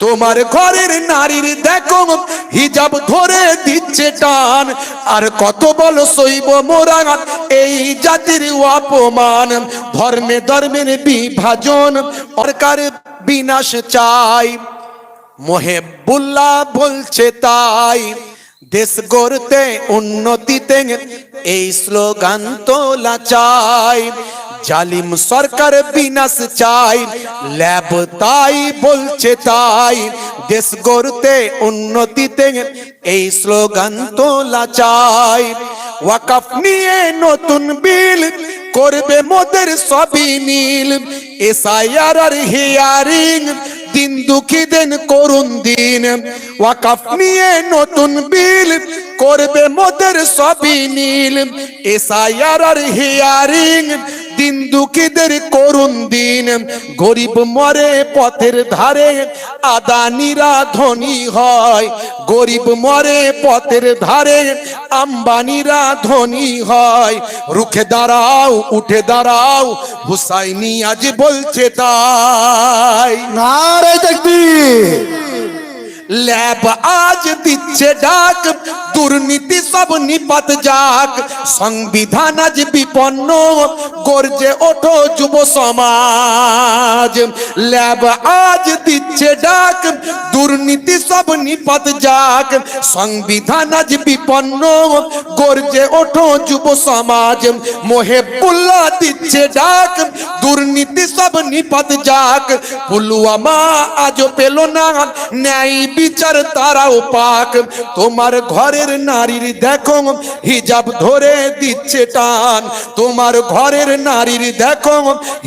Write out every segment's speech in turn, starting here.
তোমার ঘরের নারীর দেখো, হিজাব ধরে দিচ্ছে টান। আর কত বল সইব মোরা, এই জাতির অপমান। ধর্মে ধর্মের বিভাজন, সরকার বিনাশ চাই। মোহেবুল্লাহ বলছে তাই, দেশ গড়তে উন্নতিতে এই স্লোগান তোলা চাই। জালিম সরকার বিনাশ চাই, ল্যাব তাই বলছে তাই, দেশ গড়তে উন্নতিতে এই স্লোগান তোলা চাই। ওয়াকাফ নিয়ে নতুন বিল করবে মোদের সবই নীল এসআইআর আর হিয়ারিং, দিন দুঃখী দিন করুন দিন। ওয়াকাফ নিয়ে নতুন বিল করবে মোদের সবই নীল এসআইআর আর হিয়ারিং দিন দুঃখীদের করুন দিন। গরিব মরে পথের ধারে আদানিরা ধনী হয়। গরিব মরে পথের ধারে আম্বানিরা ধনী হয়। রুখে দাঁড়াও, উঠে দাঁড়াও, হুসাইনি আজ বলছে তাই। নারে তাকবীর। ল্যাব আজ দিচ্ছে ডাক, দুর্নীতি সব নিপাত যাক। সংবিধান আজ বিপন্ন, গর্জে ওঠো যুব সমাজ। ল্যাব আজ দিচ্ছে ডাক, দুর্নীতি সব নিপাত যাক। সংবিধান আজ বিপন্ন, গর্জে ওঠো যুব সমাজ। মোহেবুল্লাহ দিচ্ছে ডাক, দুর্নীতি সব নিপাত যাক। পুলওয়ামা আজ পেল না, ন্যায় বিচার তারাও পাক। তোমার ঘরের নারীর দেখো, হিজাব ধরে দিচ্ছে টান। তোমার ঘরের নারীর দেখো,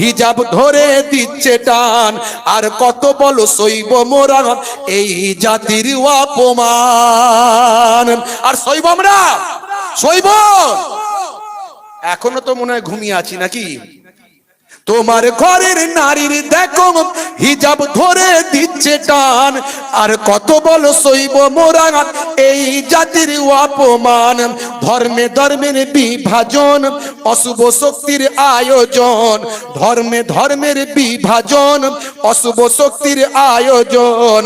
হিজাব ধরে দিচ্ছে টান। আর কত বলো সইব মোরা, এই জাতির অপমান। আর সইব আমরা? সইব এখনও তো মনে হয় ঘুমিয়ে আছি নাকি? তোমার ঘরের নারীর দেখো হিজাব ধরে দিচ্ছে টান। আর কত বল সইব মোরা, এই জাতির অপমান। ধর্মে ধর্মের বিভাজন, অশুভ শক্তির আয়োজন। ধর্মে ধর্মের বিভাজন, অশুভ শক্তির আয়োজন।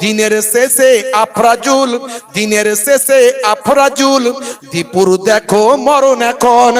দিনের শেষে আফরাজুল, দিনের শেষে আফরাজুল। দীপুর দেখো মরণ এখন,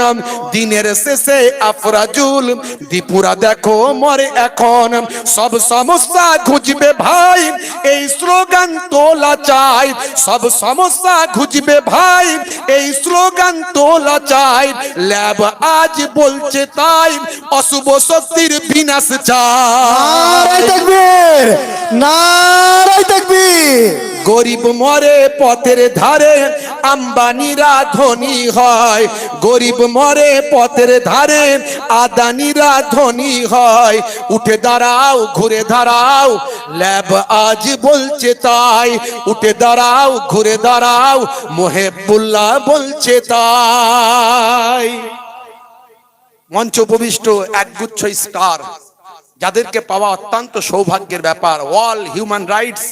দিনের শেষে আফরাজুল। দীপুরা দেখো মরে এখন। সব সমস্যা খুঁজবে ভাই এই স্লোগান তোলা চাই। সব সমস্যা খুঁজবে ভাই। এই স্লোগান তোলা চাই। ল্যাব আজ বলছে তাই। অশুভ শক্তির বিনাশ চাই। নারে তাকবীর নারে তাকবীর গরিব মরে পথের ধারে আম্বানিরা ধনী হয়, গরিব মরে পথের ধারে, আদানিরা ধনী হয়। উঠে দাঁড়াও, ঘুরে দাঁড়াও, ল্যাব আজ বলছে তাই। উঠে দাঁড়াও, ঘুরে দাঁড়াও, মোহেবুল্লাহ বলছে তাই। মঞ্চ উপবিষ্ট একগুচ্ছ স্টার, যাদেরকে পাওয়া অত্যন্ত সৌভাগ্যের ব্যাপার অল হিউম্যান রাইটস